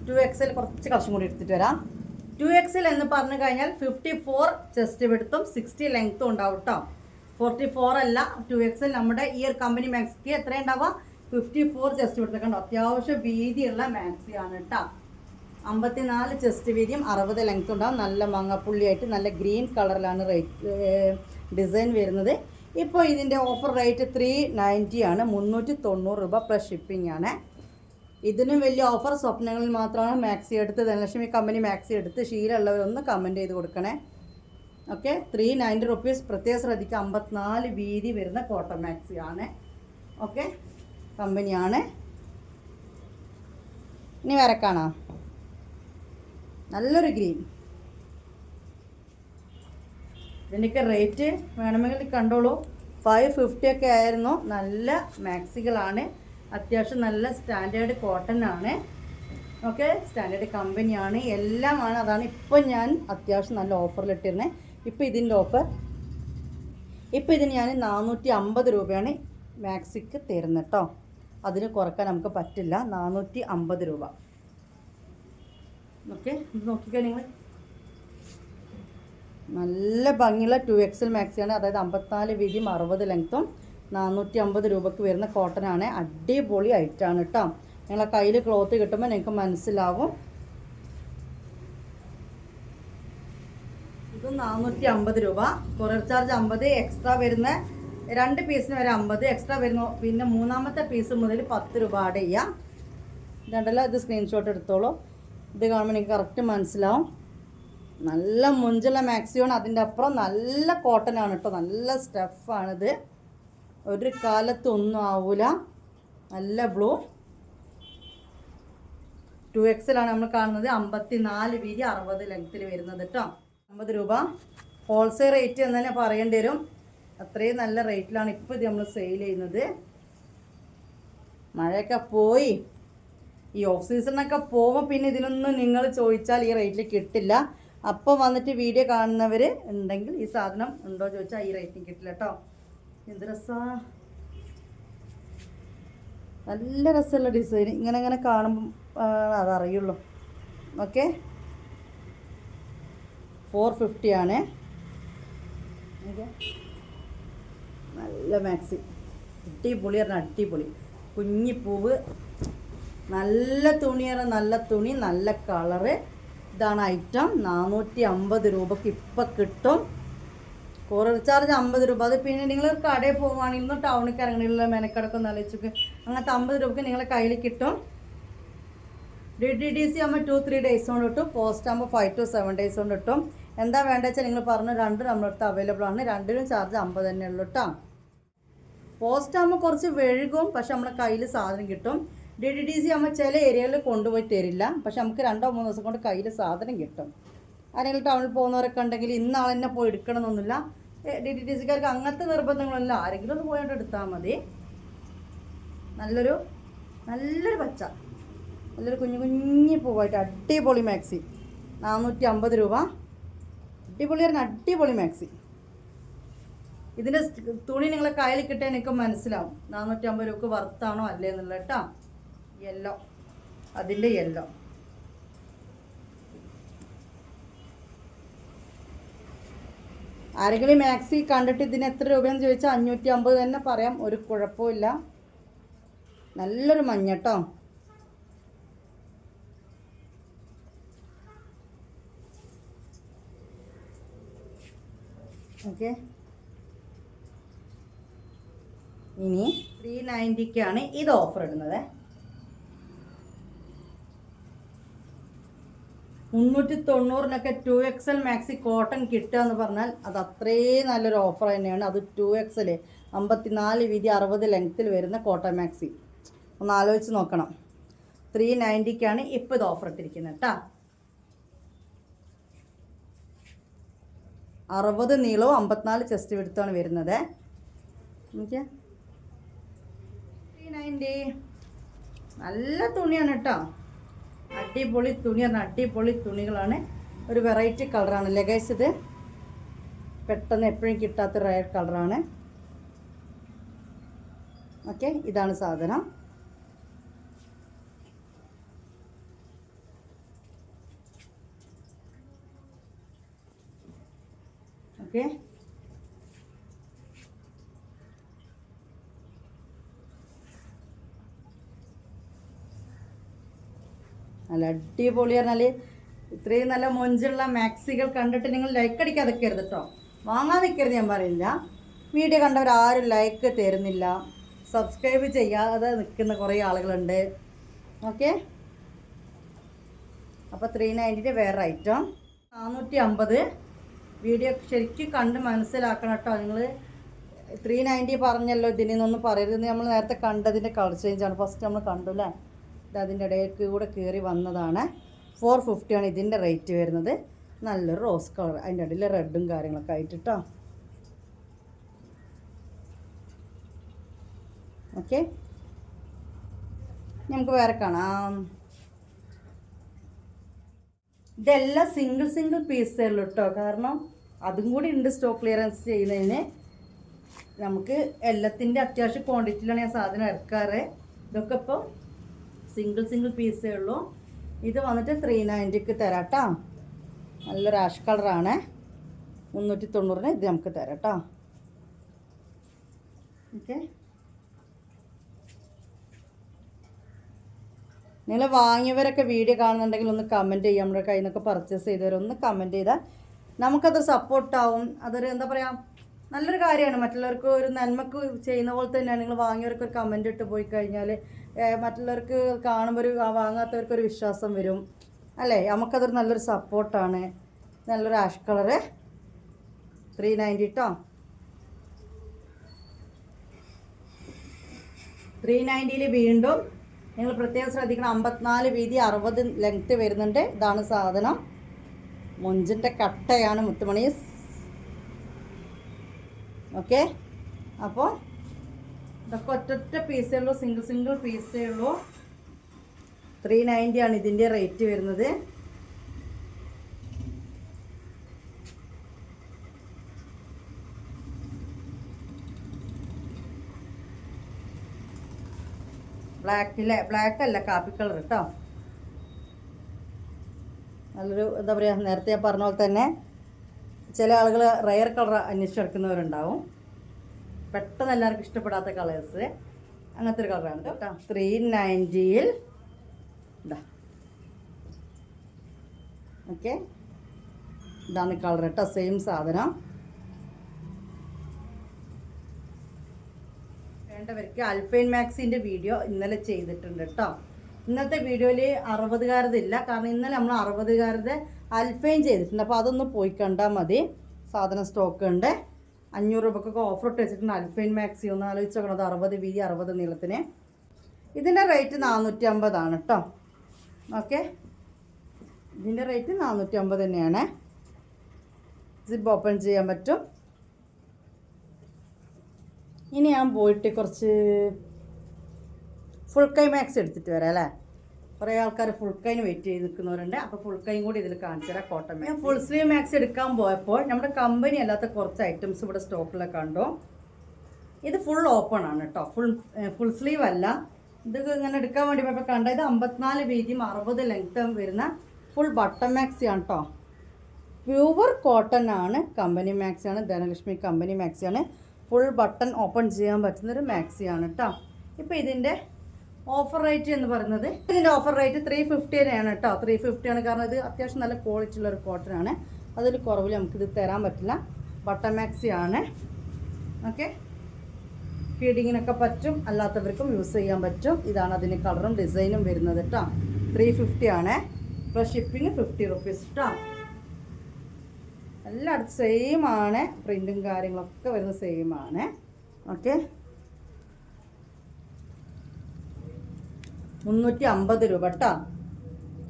ടു എക്സൽ കുറച്ച് കഷം കൂടി എടുത്തിട്ട് വരാം. ടു എക്സൽ എന്ന് പറഞ്ഞു കഴിഞ്ഞാൽ ഫിഫ്റ്റി ഫോർ ചെസ്റ്റ് വിടുത്തും സിക്സ്റ്റി ലെങ്ത്തും ഉണ്ടാവും കേട്ടോ ഫോർട്ടി ഫോർ അല്ല ടു എക്സൽ നമ്മുടെ ഈ ഒരു കമ്പനി മാക്സിക്ക് എത്ര ഉണ്ടാവുക? ഫിഫ്റ്റി ഫോർ ചെസ്റ്റ് വിടുത്തൊക്കെ അത്യാവശ്യം വീതിയുള്ള മാക്സിയാണ് കേട്ടോ അമ്പത്തിനാല് ചെസ്റ്റ് വീതിയും അറുപത് ലെങ്ത് ഉണ്ടാവും. നല്ല മങ്ങപ്പുള്ളിയായിട്ട് നല്ല ഗ്രീൻ കളറിലാണ് റേറ്റ് ഡിസൈൻ വരുന്നത്. ഇപ്പോൾ ഇതിന്റെ ഓഫർ റേറ്റ് ത്രീ നയന്റി ആണ്. മുന്നൂറ്റി തൊണ്ണൂറ് രൂപ പ്ലസ് ഷിപ്പിംഗ് ആണ്. ഇതിനും വലിയ ഓഫർ സ്വപ്നങ്ങളിൽ മാത്രമാണ് മാക്സി എടുത്ത് ധനലക്ഷ്മി കമ്പനി മാക്സി എടുത്ത് ശീലമുള്ളവരൊന്ന് കമന്റ് ചെയ്ത് കൊടുക്കണേ. ഓക്കെ ത്രീ നയന്റി റുപ്പീസ് പ്രത്യേകം ശ്രദ്ധിക്കുക. അമ്പത്തിനാല് വീതി വരുന്ന കോട്ടൺ മാക്സി ആണ്. ഓക്കെ കമ്പനിയാണ് ഇനി വേറെ കാണാം. നല്ലൊരു ഗ്രീൻ ഇതിന്റെയൊക്കെ റേറ്റ് വേണമെങ്കിൽ കണ്ടോളൂ. ഫൈവ് ഫിഫ്റ്റി ഒക്കെ ആയിരുന്നു. നല്ല മാക്സികളാണ് അത്യാവശ്യം നല്ല സ്റ്റാൻഡേർഡ് കോട്ടൺ ആണ്. ഓക്കെ സ്റ്റാൻഡേർഡ് കമ്പനിയാണ് എല്ലാമാണ്. അതാണ് ഇപ്പോൾ ഞാൻ അത്യാവശ്യം നല്ല ഓഫറിൽ ഇട്ടിരുന്നത് ഇപ്പോൾ ഇതിന്റെ ഓഫർ ഇപ്പോൾ ഇതിന് ഞാൻ നാനൂറ്റി അമ്പത് രൂപയാണ് മാക്സിക്ക് തരുന്നത് കേട്ടോ അതിന് കുറയ്ക്കാൻ നമുക്ക് പറ്റില്ല. നാനൂറ്റി അമ്പത് രൂപ ഓക്കെ നോക്കിക്കോ നിങ്ങൾ നല്ല ഭംഗിയുള്ള ടു എക്സൽ മാക്സിയാണ് അതായത് അമ്പത്തിനാല് വീതിയും അറുപത് ലെങ്ത്തും നാനൂറ്റി അമ്പത് രൂപക്ക് വരുന്ന ആണ് അടിപൊളി ഐറ്റാണ് കേട്ടോ നിങ്ങളെ കയ്യിൽ ക്ലോത്ത് കിട്ടുമ്പോൾ നിങ്ങൾക്ക് മനസ്സിലാവും. ഇത് നാനൂറ്റി അമ്പത് രൂപ. കൊറിയർ ചാർജ് അമ്പത് എക്സ്ട്രാ വരുന്ന രണ്ട് പീസിന് വരെ അമ്പത് എക്സ്ട്രാ വരുന്ന പിന്നെ മൂന്നാമത്തെ പീസ് മുതൽ പത്ത് രൂപ ആഡ് ചെയ്യാം. ഇതുണ്ടല്ലോ ഇത് സ്ക്രീൻഷോട്ട് എടുത്തോളൂ. ഇത് കാണുമ്പോൾ എനിക്ക് കറക്റ്റ് മനസ്സിലാവും. നല്ല മുഞ്ചുള്ള മാക്സിയോൺ അതിന്റെ അപ്പുറം നല്ല കോട്ടൺ ആണ് കേട്ടോ നല്ല സ്റ്റഫാണിത് ഒരു കാലത്തൊന്നും ആവില്ല ആവൂല. നല്ല ബ്ലൂ ടു എക്സിലാണ് നമ്മൾ കാണുന്നത്. അമ്പത്തി നാല് വീതി അറുപത് ലെങ്ത്തിൽ വരുന്നത് കേട്ടോ അമ്പത് രൂപ. ഹോൾസെയിൽ റേറ്റ് എന്ന് തന്നെ പറയേണ്ടി വരും. അത്രയും നല്ല റേറ്റിലാണ് ഇപ്പോൾ ഇത് നമ്മൾ സെയിൽ ചെയ്യുന്നത്. മഴയൊക്കെ പോയി. ഈ ഓഫ് സീസണൊക്കെ പോകുമ്പോൾ പിന്നെ ഇതിനൊന്നും നിങ്ങൾ ചോദിച്ചാൽ ഈ റേറ്റിൽ കിട്ടില്ല. അപ്പോൾ വന്നിട്ട് വീഡിയോ കാണുന്നവർ ഉണ്ടെങ്കിൽ ഈ സാധനം ഉണ്ടോ ചോദിച്ചാൽ ഈ റേറ്റിൽ കിട്ടില്ല കേട്ടോ എന്ത് നല്ല രസമുള്ള ഡിസൈൻ ഇങ്ങനെ ഇങ്ങനെ കാണുമ്പം അതറിയുള്ളൂ ഓക്കെ ഫോർ ഫിഫ്റ്റി ആണ്. നല്ല മാക്സി അടിപൊളി പറഞ്ഞാൽ അടിപൊളി. കുഞ്ഞിപ്പൂവ് നല്ല തുണിയാണ് നല്ല തുണി നല്ല കളറ് ഇതാണ് ഐറ്റം നാനൂറ്റി അമ്പത് രൂപക്ക് ഇപ്പം കിട്ടും. കൊറിയർ റീചാർജ് അമ്പത് രൂപ. അത് പിന്നെ നിങ്ങൾ കടയിൽ പോവുകയാണെങ്കിൽ ഇന്ന് ടൗണിൽ ഇറങ്ങണില്ല മെനക്കടക്കം ആലോചിച്ചൊക്കെ. അങ്ങനത്തെ അമ്പത് രൂപക്ക് നിങ്ങളെ കയ്യിൽ കിട്ടും. ഡി ഡി ഡി സി ആകുമ്പോൾ ടു ത്രീ ഡേയ്സ് കൊണ്ട് കിട്ടും. പോസ്റ്റ് ആകുമ്പോൾ ഫൈവ് ടു സെവൻ ഡേയ്സ് കൊണ്ട് കിട്ടും. എന്താ വേണ്ടത് വെച്ചാൽ നിങ്ങൾ പറഞ്ഞു രണ്ട് നമ്മുടെ അടുത്ത് അവൈലബിൾ ആണ്. രണ്ടിനും ചാർജ് അമ്പത് തന്നെ ഉള്ളൂ കേട്ടോ പോസ്റ്റ് ആകുമ്പോൾ കുറച്ച് വെഴുകും. പക്ഷെ നമ്മുടെ കയ്യിൽ സാധനം കിട്ടും. ഡി ഡി ഡി സി ആകുമ്പോൾ ചില ഏരിയകളിൽ കൊണ്ടുപോയി തരില്ല. പക്ഷെ നമുക്ക് രണ്ടോ മൂന്നോ ദിവസം കൊണ്ട് കയ്യിൽ സാധനം കിട്ടും. ആരെങ്കിലും ടൗണിൽ പോകുന്നവരൊക്കെ ഉണ്ടെങ്കിൽ ഇന്നാൾ തന്നെ പോയി എടുക്കണമെന്നൊന്നുമില്ല. ഡി ഡി ടി സിക്കാർക്ക് അങ്ങനത്തെ നിർബന്ധങ്ങളല്ല ആരെങ്കിലും ഒന്ന് പോയിട്ട് എടുത്താൽ മതി. നല്ലൊരു നല്ലൊരു പച്ച. നല്ലൊരു കുഞ്ഞു കുഞ്ഞു പൂവായിട്ട് അടിപൊളി മാക്സി. നാനൂറ്റി അമ്പത് രൂപ. അടിപൊളി പറഞ്ഞ അടിപൊളി മാക്സി. ഇതിന്റെ തുണി നിങ്ങളെ കയ്യിൽ കിട്ടിയാൽ എനിക്ക് മനസ്സിലാവും. നാനൂറ്റി അമ്പത് രൂപക്ക് വറുത്താണോ അല്ലേ എന്നുള്ളത് കേട്ടോ. യെല്ലോ അതിന്റെ യെല്ലോ ആരെങ്കിലും മാക്സി കണ്ടിട്ട് ഇതിന് എത്ര രൂപയെന്ന് ചോദിച്ചാൽ അഞ്ഞൂറ്റി അമ്പത് തന്നെ പറയാം. ഒരു കുഴപ്പമില്ല. നല്ലൊരു മഞ്ഞ കേട്ടോ ഓക്കെ. ഇനി ത്രീ നയന്റിക്കാണ് ഇത് ഓഫർ ഇടുന്നത്. മുന്നൂറ്റി തൊണ്ണൂറിനൊക്കെ two X L maxi cotton കിട്ടുക എന്ന് പറഞ്ഞാൽ അത് അത്രയും നല്ലൊരു ഓഫർ തന്നെയാണ്. അത് ടു എക്സ് എൽ അമ്പത്തിനാല് വീതി അറുപത് ലെങ്ത്തിൽ വരുന്ന കോട്ടൺ മാക്സി ഒന്ന് ആലോചിച്ച് നോക്കണം. ത്രീ നയന്റിക്കാണ് ഇപ്പോൾ ഇത് ഓഫർ ഇട്ടിരിക്കുന്നത് കേട്ടോ അറുപത് നീളവും അമ്പത്തിനാല് ചെസ്റ്റ് വിടുത്താണ് വരുന്നത്. ത്രീ നയന്റി നല്ല തുണിയാണ് കേട്ടോ അടിപൊളി തുണി പറഞ്ഞാൽ അടിപൊളി തുണികളാണ്. ഒരു വെറൈറ്റി കളറാണ് ലെഗൈസ് ഇത് പെട്ടെന്ന് എപ്പോഴും കിട്ടാത്ത റയർ കളറാണ് ഓക്കെ ഇതാണ് സാധനം ഓക്കെ നല്ല അടിപൊളി പറഞ്ഞാൽ ഇത്രയും നല്ല മൊഞ്ചുള്ള മാക്സികൾ കണ്ടിട്ട് നിങ്ങൾ ലൈക്ക് അടിക്കാതെ നിൽക്കരുത് കേട്ടോ വാങ്ങാൻ നിൽക്കരുത് ഞാൻ പറയില്ല. വീഡിയോ കണ്ടവർ ആരും ലൈക്ക് തരുന്നില്ല. സബ്സ്ക്രൈബ് ചെയ്യാതെ നിൽക്കുന്ന കുറേ ആളുകളുണ്ട്. ഓക്കെ അപ്പോൾ ത്രീ നയന്റിന്റെ വേറെ ഐറ്റം നാനൂറ്റി അമ്പത് വീഡിയോ ശരിക്കും കണ്ട് മനസ്സിലാക്കണം കേട്ടോ നിങ്ങൾ ത്രീ നയന്റി പറഞ്ഞല്ലോ ഇതിനൊന്നും പറയരുത് നമ്മൾ നേരത്തെ കണ്ടതിന്റെ കളർ ചേഞ്ചാണ് ഫസ്റ്റ് നമ്മൾ കണ്ടു അല്ലേ ഇത് അതിന്റെ ഇടയ്ക്ക് കൂടെ കയറി വന്നതാണ്. ഫോർ ഫിഫ്റ്റിയാണ് ഇതിന്റെ റേറ്റ് വരുന്നത്. നല്ലൊരു റോസ് കളർ അതിന്റെ ഇടയിൽ റെഡും കാര്യങ്ങളൊക്കെ ആയിട്ട് കേട്ടോ ഓക്കെ നമുക്ക് വേറെ കാണാം. ഇതെല്ലാം സിംഗിൾ സിംഗിൾ പീസേ ഉള്ളൂ കേട്ടോ കാരണം അതും കൂടി ഉണ്ട് സ്റ്റോക്ക് ക്ലിയറൻസ് ചെയ്യുന്നതിന്. നമുക്ക് എല്ലാത്തിന്റെ അത്യാവശ്യം ക്വാണ്ടിറ്റിയിലാണ് ഞാൻ സാധനം ഇറക്കാറ്. ഇതൊക്കെ ഇപ്പോൾ സിംഗിൾ സിംഗിൾ പീസേ ഉള്ളൂ. ഇത് വന്നിട്ട് ത്രീ നയന്റിക്ക് തരാട്ടോ. നല്ല റാഷ് കളറാണ് മുന്നൂറ്റി തൊണ്ണൂറിന് ഇത് നമുക്ക് തരാട്ടോ. ഓക്കെ നിങ്ങൾ വാങ്ങിയവരൊക്കെ വീഡിയോ കാണുന്നുണ്ടെങ്കിൽ ഒന്ന് കമന്റ് ചെയ്യാം. നമ്മുടെ കയ്യിൽ നിന്നൊക്കെ പർച്ചേസ് ചെയ്തവരൊന്ന് കമന്റ് ചെയ്താൽ നമുക്കത് സപ്പോർട്ടാവും അതൊരു എന്താ പറയുക നല്ലൊരു കാര്യമാണ്. മറ്റുള്ളവർക്ക് ഒരു നന്മക്ക് ചെയ്യുന്ന പോലെ തന്നെയാണ്. നിങ്ങൾ വാങ്ങിയവർക്ക് ഒരു കമന്റ് ഇട്ട് പോയി കഴിഞ്ഞാൽ മറ്റുള്ളവർക്ക് കാണുമ്പോൾ ഒരു വാങ്ങാത്തവർക്ക് ഒരു വിശ്വാസം വരും. അല്ലേ? നമുക്കതൊരു നല്ലൊരു സപ്പോർട്ടാണ് നല്ലൊരു ആഷ് കളറ് ത്രീ നയന്റി കേട്ടോ ത്രീ നയന്റിയിൽ വീണ്ടും നിങ്ങൾ പ്രത്യേകം ശ്രദ്ധിക്കണം. അമ്പത്തിനാല് വീതി അറുപത് ലെങ്ത്ത് വരുന്നുണ്ട്. ഇതാണ് സാധനം. മൊഞ്ചിന്റെ കട്ടയാണ് മുത്തുമണി. ഓക്കെ? അപ്പോൾ ഇതൊക്കെ ഒറ്റൊറ്റ പീസേ ഉള്ളൂ സിംഗിൾ സിംഗിൾ പീസേ ഉള്ളൂ. ത്രീ നയന്റി ആണ് ഇതിന്റെ റേറ്റ് വരുന്നത്. ബ്ലാക്കിലെ ബ്ലാക്ക് അല്ല കാപ്പി കളർ കേട്ടോ നല്ലൊരു എന്താ പറയുക നേരത്തെ പറഞ്ഞ പോലെ തന്നെ ചില ആളുകൾ റയർ കളർ അന്വേഷിച്ച് നടക്കുന്നവരുണ്ടാവും. പെട്ടെന്ന് എല്ലാവർക്കും ഇഷ്ടപ്പെടാത്ത കളേഴ്സ് അങ്ങനത്തെ ഒരു കളറാണ് കേട്ടോ. ത്രീ നയന്റിയിൽ ഇതാ. ഓക്കെ ഇതാണ് കളർ കേട്ടോ. സെയിം സാധനം. വേണ്ടവർക്ക് അൽഫൈൻ മാക്സിന്റെ വീഡിയോ ഇന്നലെ ചെയ്തിട്ടുണ്ട് കേട്ടോ. ഇന്നത്തെ വീഡിയോയിൽ അറുപതുകാരതില്ല. കാരണം ഇന്നലെ നമ്മൾ അറുപതുകാരത് അൽഫൈൻ ചെയ്തിട്ടുണ്ട്. അപ്പോൾ അതൊന്ന് പോയി കണ്ടാൽ മതി. സാധനം സ്റ്റോക്ക് ഉണ്ട്. അഞ്ഞൂറ് രൂപക്കൊക്കെ ഓഫർ ഇട്ട് വെച്ചിട്ടുണ്ട് അൽഫൈൻ മാക്സി ഒന്ന് ആലോചിച്ച് നോക്കണം. അത് അറുപത് വീതി അറുപത് നീളത്തിന്. ഇതിന്റെ റേറ്റ് നാനൂറ്റി അമ്പതാണ് കേട്ടോ ഓക്കെ ഇതിന്റെ റേറ്റ് നാനൂറ്റി അമ്പത് തന്നെയാണ്. സിബ് ഓപ്പൺ ചെയ്യാൻ പറ്റും. ഇനി ഞാൻ പോയിട്ട് കുറച്ച് ഫുൾ കൈ മാക്സ് എടുത്തിട്ട് വരാം അല്ലേ? കുറേ ആൾക്കാർ ഫുൾ കൈന് വെയിറ്റ് ചെയ്ത് നിൽക്കുന്നവരുണ്ട്. അപ്പോൾ ഫുൾ കൈ കൂടി ഇതിൽ കാണിച്ചു തരാം കോട്ടൺ ഞാൻ ഫുൾ സ്ലീവ് മാക്സ് എടുക്കാൻ പോയപ്പോൾ നമ്മുടെ കമ്പനി അല്ലാത്ത കുറച്ച് ഐറ്റംസ് ഇവിടെ സ്റ്റോക്കിലൊക്കെ കണ്ടു. ഇത് ഫുൾ ഓപ്പൺ ആണ് കേട്ടോ ഫുൾ ഫുൾ സ്ലീവ് അല്ല. ഇത് ഇങ്ങനെ എടുക്കാൻ വേണ്ടി പോയപ്പോൾ കണ്ട? ഇത് അമ്പത്തിനാല് വീതിയും അറുപത് ലെങ്ത്തും വരുന്ന ഫുൾ ബട്ടൺ മാക്സി ആണ് കേട്ടോ പ്യുവർ കോട്ടൺ ആണ് കമ്പനി മാക്സി ആണ്. ധനലക്ഷ്മി കമ്പനി മാക്സി ആണ്. ഫുൾ ബട്ടൺ ഓപ്പൺ ചെയ്യാൻ പറ്റുന്നൊരു മാക്സി ആണ് കേട്ടോ ഇപ്പോൾ ഇതിന്റെ ഓഫർ റേറ്റ് എന്ന് പറയുന്നത്. ഇതിന്റെ ഓഫർ റേറ്റ് ത്രീ ഫിഫ്റ്റി തന്നെയാണ് കേട്ടോ. ത്രീ ഫിഫ്റ്റി ആണ്. കാരണം ഇത് അത്യാവശ്യം നല്ല ക്വാളിറ്റി ഉള്ള ഒരു ആണ്. അതിൽ കുറവിൽ നമുക്കിത് തരാൻ പറ്റില്ല. ബട്ടർ മാക്സി ആണ്. ഓക്കെ ഫീഡിങ്ങിനൊക്കെ പറ്റും. അല്ലാത്തവർക്കും യൂസ് ചെയ്യാൻ പറ്റും. ഇതാണ് അതിന് കളറും ഡിസൈനും വരുന്നത് കേട്ടോ. ത്രീ ഫിഫ്റ്റി ആണ്. പ്ലസ് ഷിപ്പിംഗ് ഫിഫ്റ്റി റുപ്പീസ് കേട്ടോ എല്ലായിടത്തും സെയിം ആണ്. പ്രിന്റും കാര്യങ്ങളൊക്കെ വരുന്നത് സെയിം ആണ്. ഓക്കെ മുന്നൂറ്റി അമ്പത് രൂപ കേട്ടോ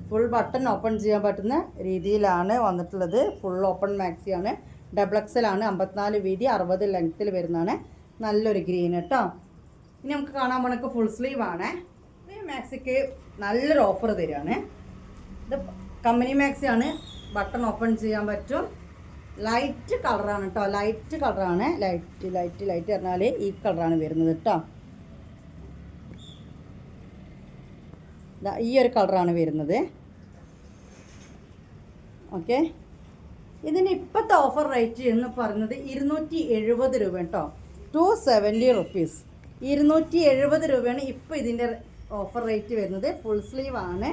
ഫുൾ ബട്ടൺ ഓപ്പൺ ചെയ്യാൻ പറ്റുന്ന രീതിയിലാണ് വന്നിട്ടുള്ളത്. ഫുൾ ഓപ്പൺ മാക്സിയാണ് ഡബിൾ എക്സൽ ആണ്. അമ്പത്തിനാല് വീതി അറുപത് ലെങ്ത്തിൽ വരുന്നതാണ്. നല്ലൊരു ഗ്രീൻ കേട്ടോ ഇനി നമുക്ക് കാണാൻ പോണക്ക് ഫുൾ സ്ലീവ് ആണ്. മാക്സിക്ക് നല്ലൊരു ഓഫർ തരികയാണ് ഇത് കമ്പനി മാക്സി ആണ്. ബട്ടൺ ഓപ്പൺ ചെയ്യാൻ പറ്റും. ലൈറ്റ് കളറാണ് കേട്ടോ ലൈറ്റ് കളറാണ് ലൈറ്റ് ലൈറ്റ് ലൈറ്റ് പറഞ്ഞാൽ ഈ കളറാണ് വരുന്നത് കേട്ടോ ഈ ഒരു കളറാണ് വരുന്നത്. ഓക്കെ. ഇതിന് ഇപ്പോഴത്തെ ഓഫർ റേറ്റ് എന്ന് പറയുന്നത് ഇരുന്നൂറ്റി എഴുപത് രൂപ കേട്ടോ ടു സെവന്റി റുപ്പീസ് ഇരുന്നൂറ്റി എഴുപത് രൂപയാണ് ഇപ്പോൾ ഇതിന്റെ ഓഫർ റേറ്റ് വരുന്നത്. ഫുൾ സ്ലീവ് ആണ്.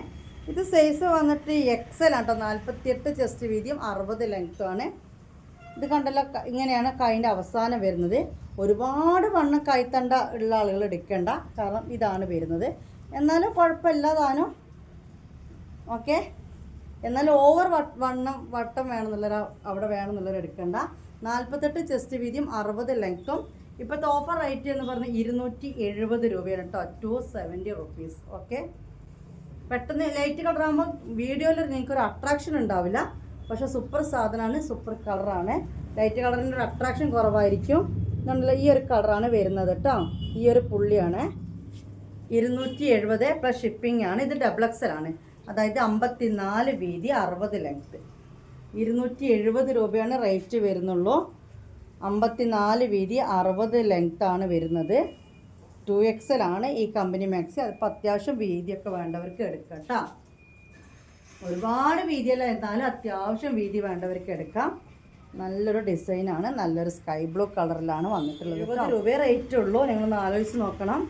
ഇത് സൈസ് വന്നിട്ട് എക്സൽ ആട്ടോ നാൽപ്പത്തിയെട്ട് ചെസ്റ്റ് വീതിയും അറുപത് ലെങ്ത്തും ആണ്. ഇത് കണ്ടല്ലോ ഇങ്ങനെയാണ് കൈന്റെ അവസാനം വരുന്നത്. ഒരുപാട് വണ്ണം കൈത്തണ്ട ഉള്ള ആളുകൾ എടുക്കേണ്ട. കാരണം ഇതാണ് വരുന്നത്. എന്നാലും കുഴപ്പമില്ല താനും. ഓക്കെ എന്നാൽ ഓവർ വണ്ണം വട്ടം വേണമെന്നുള്ളൊരു അവിടെ വേണമെന്നുള്ളവർ എടുക്കണ്ട. നാൽപ്പത്തെട്ട് ചെസ്റ്റ് വീതിയും അറുപത് ലെങ്ത്തും ഇപ്പോഴത്തെ ഓഫർ റേറ്റ് എന്ന് പറഞ്ഞാൽ ഇരുന്നൂറ്റി എഴുപത് രൂപയാണ് കേട്ടോ ടു സെവന്റി റുപ്പീസ് ഓക്കെ പെട്ടെന്ന് ലൈറ്റ് കളറാകുമ്പോൾ വീഡിയോയിൽ നിങ്ങൾക്ക് ഒരു അട്രാക്ഷൻ ഉണ്ടാവില്ല. പക്ഷെ സൂപ്പർ സാധനമാണ് സൂപ്പർ കളറാണ് ലൈറ്റ് കളറിന്റെ ഒരു അട്രാക്ഷൻ കുറവായിരിക്കും. എന്നുള്ള ഈ ഒരു കളറാണ് വരുന്നത് കേട്ടോ ഈ ഒരു പുള്ളിയാണ്. ഇരുന്നൂറ്റി എഴുപത് പ്ലസ് ഷിപ്പിംഗ് ആണ്. ഇത് ഡബിൾ എക്സൽ ആണ്. അതായത് അമ്പത്തി നാല് വീതി അറുപത് ലെങ്ത് ഇരുന്നൂറ്റി എഴുപത് രൂപയാണ് റേറ്റ് വരുന്നുള്ളൂ. അമ്പത്തി നാല് വീതി അറുപത് ലെങ്ത് ആണ് വരുന്നത്. ടു എക്സൽ ആണ് ഈ കമ്പനി മാക്സി അതിപ്പോൾ അത്യാവശ്യം വീതിയൊക്കെ വേണ്ടവർക്ക് എടുക്കാം കേട്ടോ. ഒരുപാട് വീതിയല്ല എന്നാലും അത്യാവശ്യം വീതി വേണ്ടവർക്ക് എടുക്കാം. നല്ലൊരു ഡിസൈനാണ് നല്ലൊരു സ്കൈ ബ്ലൂ കളറിലാണ് വന്നിട്ടുള്ളത് ഇരുപത് രൂപയെ റേറ്റ് ഉള്ളൂ. നിങ്ങളൊന്ന് ആലോചിച്ച് നോക്കണം.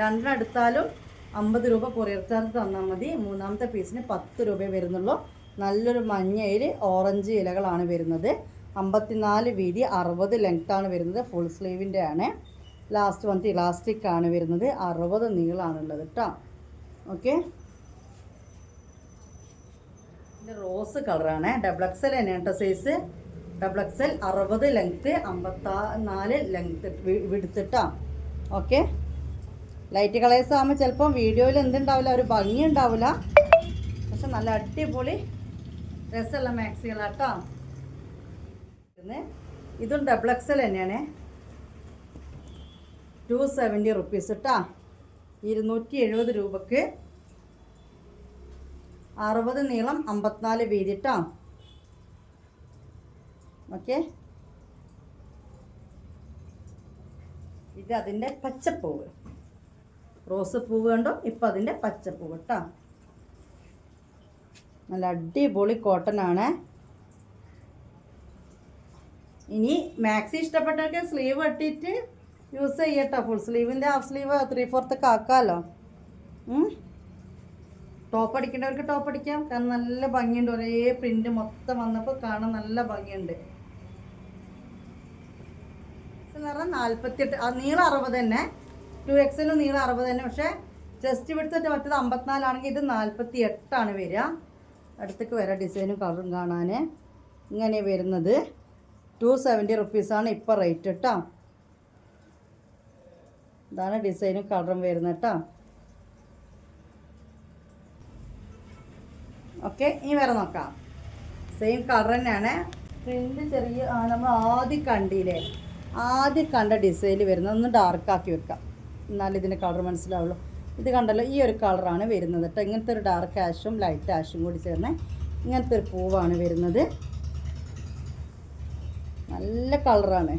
രണ്ടിനടുത്താലും അമ്പത് രൂപ കൊറിയർ ചാർജ് തന്നാൽ മതി. മൂന്നാമത്തെ പീസിന് പത്ത് രൂപ വരുന്നുള്ളൂ. നല്ലൊരു മഞ്ഞയിൽ ഓറഞ്ച് ഇലകളാണ് വരുന്നത്. അമ്പത്തിനാല് വീതി അറുപത് ലെങ്ത്താണ് വരുന്നത്. ഫുൾ സ്ലീവിന്റെ ആണ്. ലാസ്റ്റ് വന്നിട്ട് ഇലാസ്റ്റിക് ആണ് വരുന്നത്. അറുപത് നീളാണുള്ളത് കേട്ടോ ഓക്കെ റോസ് കളറാണ് ഡബിൾ എക്സൽ തന്നെയാണ് കേട്ടോ സൈസ് ഡബിൾ എക്സൽ അറുപത് ലെങ്ത്ത് അമ്പത്താ നാല് ലെങ്ത്ത് വിടുത്തിട്ടാ ഓക്കെ ലൈറ്റ് കളേഴ്സ് ആകുമ്പോൾ ചിലപ്പം വീഡിയോയിൽ എന്തുണ്ടാവില്ല ഒരു ഭംഗി ഉണ്ടാവില്ല. പക്ഷെ നല്ല അടിപൊളി രസമുള്ള മാക്സികളാട്ടോ ഇതും ഡബിൾ എക്സൽ തന്നെയാണ്. ടു സെവന്റി റുപ്പീസ് കേട്ടോ ഇരുന്നൂറ്റി എഴുപത് രൂപക്ക് അറുപത് നീളം അമ്പത്തിനാല് വീതി കേട്ടോ ഓക്കെ. ഇത് അതിന്റെ പച്ചപ്പൂവ് റോസ് പൂവ് കണ്ടോ ഇപ്പം അതിന്റെ പച്ചപ്പൂവ് കേട്ടോ. നല്ല അടിപൊളി കോട്ടൺ ആണ്. ഇനി മാക്സി ഇഷ്ടപ്പെട്ടവർക്ക് സ്ലീവ് വെട്ടിയിട്ട് യൂസ് ചെയ്യട്ടോ. ഫുൾ സ്ലീവിന്റെ ഹാഫ് സ്ലീവ് ത്രീ ഫോർത്തൊക്കെ ആക്കാമല്ലോ ടോപ്പ് അടിക്കേണ്ടവർക്ക് ടോപ്പ് അടിക്കാം. കാരണം നല്ല ഭംഗിയുണ്ട്. ഒരേ പ്രിന്റ് മൊത്തം വന്നപ്പോൾ കാണാൻ നല്ല ഭംഗിയുണ്ട്. നിറം നാൽപ്പത്തിയെട്ട് നീളം അറുപത് തന്നെ. ടു എക്സിന് നീളം അറുപത് തന്നെ പക്ഷേ ചെസ്റ്റ് വിടുത്തിട്ട് മറ്റത് അമ്പത്തിനാലാണെങ്കിൽ ഇത് നാൽപ്പത്തി എട്ടാണ് വരിക. അടുത്തേക്ക് വരാം ഡിസൈനും കളറും കാണാൻ ഇങ്ങനെ വരുന്നത്. ടു സെവന്റി റുപ്പീസാണ് ഇപ്പോൾ റേറ്റ് കേട്ടോ ഇതാണ് ഡിസൈനും കളറും വരുന്നത് കേട്ടോ ഓക്കെ ഇനി വേറെ നോക്കാം. സെയിം കളർ തന്നെയാണ്. പ്രിന്റ് ചെറിയ നമ്മൾ ആദ്യം കണ്ടില്ലേ? ആദ്യം കണ്ട ഡിസൈനിൽ വരുന്നത് ഒന്ന് ഡാർക്കാക്കി വെക്കാം. എന്നാലും ഇതിന്റെ കളർ മനസ്സിലാവുള്ളൂ. ഇത് കണ്ടല്ലോ ഈ ഒരു കളറാണ് വരുന്നത് കേട്ടോ ഇങ്ങനത്തെ ഒരു ഡാർക്ക് ആഷും ലൈറ്റ് ആഷും കൂടി ചേർന്ന് ഇങ്ങനത്തെ ഒരു പൂവാണ് വരുന്നത്. നല്ല കളറാണ്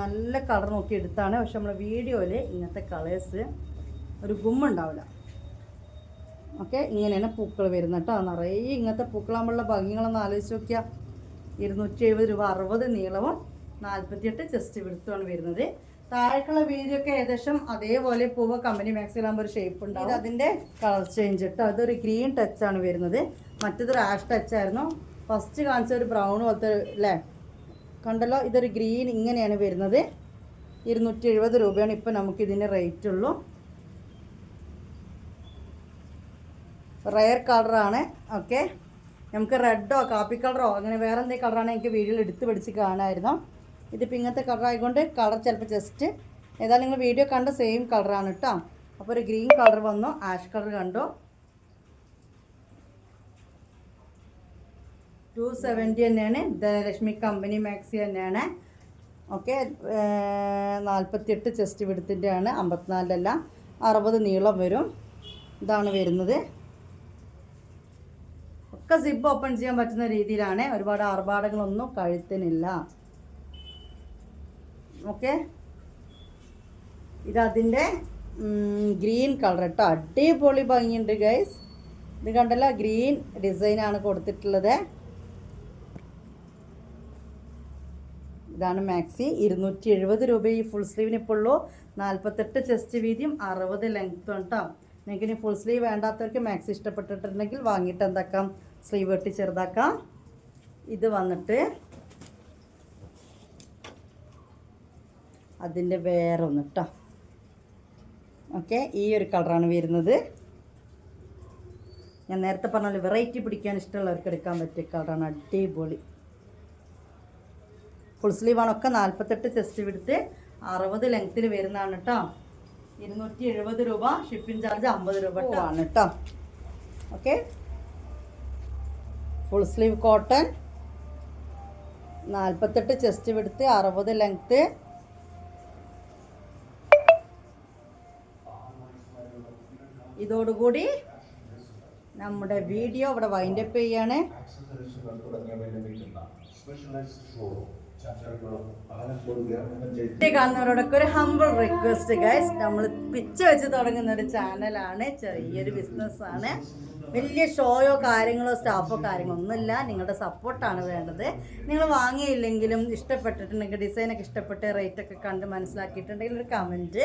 നല്ല കളർ നോക്കി എടുത്താണ്. പക്ഷെ നമ്മുടെ വീഡിയോയിൽ ഇങ്ങനത്തെ കളേഴ്സ് ഒരു ഗുമ്മുണ്ടാവില്ല ഓക്കെ ഇങ്ങനെയാണ് പൂക്കൾ വരുന്നത് കേട്ടോ നിറയെ ഇങ്ങനത്തെ പൂക്കളാകുമ്പോഴുള്ള ഭംഗികളൊന്ന് ആലോചിച്ച് നോക്കിയാൽ ഇരുന്നൂറ്റി എഴുപത് രൂപ അറുപത് നീളവും നാൽപ്പത്തിയെട്ട് ചെസ്റ്റ് വിടുത്തുമാണ് വരുന്നത്. താഴേക്കുള്ള വീതിയൊക്കെ ഏകദേശം അതേപോലെ പൂവ് കമ്പനി മാക്സിലാകുമ്പോൾ ഒരു ഷേപ്പ് ഉണ്ടാവും. അതിന്റെ കളർ ചേഞ്ച് കേട്ടോ അതൊരു ഗ്രീൻ ടച്ചാണ് വരുന്നത്. മറ്റേത് റാഷ് ടച്ച് ആയിരുന്നു. ഫസ്റ്റ് കാണിച്ച ഒരു ബ്രൗൺ പോലത്തെ അല്ലേ കണ്ടല്ലോ? ഇതൊരു ഗ്രീൻ ഇങ്ങനെയാണ് വരുന്നത്. ഇരുന്നൂറ്റി എഴുപത് രൂപയാണ് ഇപ്പം നമുക്ക് ഇതിന് റേറ്റ് ഉള്ളൂ റയർ കളറാണ് ഓക്കെ നമുക്ക് റെഡോ കാപ്പി കളറോ അങ്ങനെ വേറെ എന്തെങ്കിലും കളറാണ് എനിക്ക് വീഡിയോയിൽ എടുത്ത് പിടിച്ച് കാണാമായിരുന്നു. ഇതിപ്പോൾ ഇങ്ങനത്തെ കളർ ആയതുകൊണ്ട് കളർ ചിലപ്പോൾ ജസ്റ്റ് ഏതായാലും നിങ്ങൾ വീഡിയോ കണ്ട സെയിം കളറാണ് കേട്ടോ അപ്പോൾ ഒരു ഗ്രീൻ കളർ വന്നു ആഷ് കളർ കണ്ടു. ടു സെവന്റി തന്നെയാണ്. ധനലക്ഷ്മി കമ്പനി മാക്സി തന്നെയാണ്. ഓക്കെ നാൽപ്പത്തിയെട്ട് ചെസ്റ്റ് വിടുത്തിന്റെ ആണ് അമ്പത്തിനാലിലല്ല അറുപത് നീളം വരും. ഇതാണ് വരുന്നത്. ഒക്കെ സിബ് ഓപ്പൺ ചെയ്യാൻ പറ്റുന്ന രീതിയിലാണ്. ഒരുപാട് ആർഭാടങ്ങളൊന്നും കഴുത്തിനില്ല. ഓക്കെ. ഇതതിന്റെ ഗ്രീൻ കളർ കേട്ടോ. അടിപൊളി ഭംഗിയുണ്ട് ഗൈസ് ഇത് കണ്ടല്ലോ ഗ്രീൻ ഡിസൈനാണ് കൊടുത്തിട്ടുള്ളത്. ഇതാണ് മാക്സി ഇരുന്നൂറ്റി എഴുപത് രൂപ ഈ ഫുൾ സ്ലീവിന് ഇപ്പോൾ ഉള്ളൂ നാൽപ്പത്തെട്ട് ചെസ്റ്റ് വീതിയും അറുപത് ലെങ്ത്തും കേട്ടോ നിങ്ങൾക്ക് ഇനി ഫുൾ സ്ലീവ് വേണ്ടാത്തവർക്ക് മാക്സി ഇഷ്ടപ്പെട്ടിട്ടുണ്ടെങ്കിൽ വാങ്ങിയിട്ട് എന്താക്കാം? സ്ലീവ് വെട്ടി ചെറുതാക്കാം. ഇത് വന്നിട്ട് അതിന്റെ വേറെ ഒന്ന് കേട്ടോ ഓക്കെ ഈ ഒരു കളറാണ് വരുന്നത്. ഞാൻ നേരത്തെ പറഞ്ഞാൽ വെറൈറ്റി പിടിക്കാൻ ഇഷ്ടമുള്ളവർക്ക് എടുക്കാൻ പറ്റിയ കളറാണ് അടിപൊളി. ഫുൾ സ്ലീവാണ് ഒക്കെ നാൽപ്പത്തെട്ട് ചെസ്റ്റ് വിടുത്ത് അറുപത് ലെങ്ത്തിൽ വരുന്നതാണ് കേട്ടോ ഇരുന്നൂറ്റി എഴുപത് രൂപ ഷിപ്പിംഗ് ചാർജ് അമ്പത് രൂപ ആണ്. കേട്ടോ ഓക്കെ. ഫുൾ സ്ലീവ് കോട്ടൺ നാൽപ്പത്തെട്ട് ചെസ്റ്റ് വിടുത്ത് അറുപത് ലെങ്ത്ത് ഇതോടുകൂടി നമ്മുടെ വീഡിയോ ഇവിടെ വൈൻഡപ്പ് ചെയ്യാണ്. കാണുന്നവരോടൊക്കെ ഒരു ഹമ്പിൾ റിക്വസ്റ്റ് ഗൈസ് നമ്മൾ പിച്ച വെച്ച് തുടങ്ങുന്ന ഒരു ചാനലാണ് ചെറിയൊരു ബിസിനസ്സാണ് വലിയ ഷോയോ കാര്യങ്ങളോ സ്റ്റാഫോ കാര്യങ്ങളോ ഒന്നുമില്ല. നിങ്ങളുടെ സപ്പോർട്ടാണ് വേണ്ടത്. നിങ്ങൾ വാങ്ങിയില്ലെങ്കിലും ഇഷ്ടപ്പെട്ടിട്ടുണ്ടെങ്കിൽ ഡിസൈനൊക്കെ ഇഷ്ടപ്പെട്ട് റേറ്റൊക്കെ കണ്ട് മനസ്സിലാക്കിയിട്ടുണ്ടെങ്കിൽ ഒരു കമന്റ്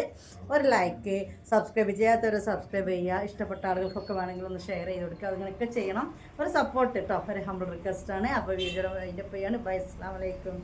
ഒരു ലൈക്ക് സബ്സ്ക്രൈബ് ചെയ്യാത്തവർ സബ്സ്ക്രൈബ് ചെയ്യുക. ഇഷ്ടപ്പെട്ട ആളുകൾക്കൊക്കെ വേണമെങ്കിൽ ഒന്ന് ഷെയർ ചെയ്ത് കൊടുക്കുക. അങ്ങനെയൊക്കെ ചെയ്യണം. ഒരു സപ്പോർട്ട് കേട്ടോ ഒരു ഹംബിൾ ആണ്. അപ്പോൾ വീഡിയോ അതിന്റെ പോയാണ് ബൈ അസ്സാം വലൈക്കും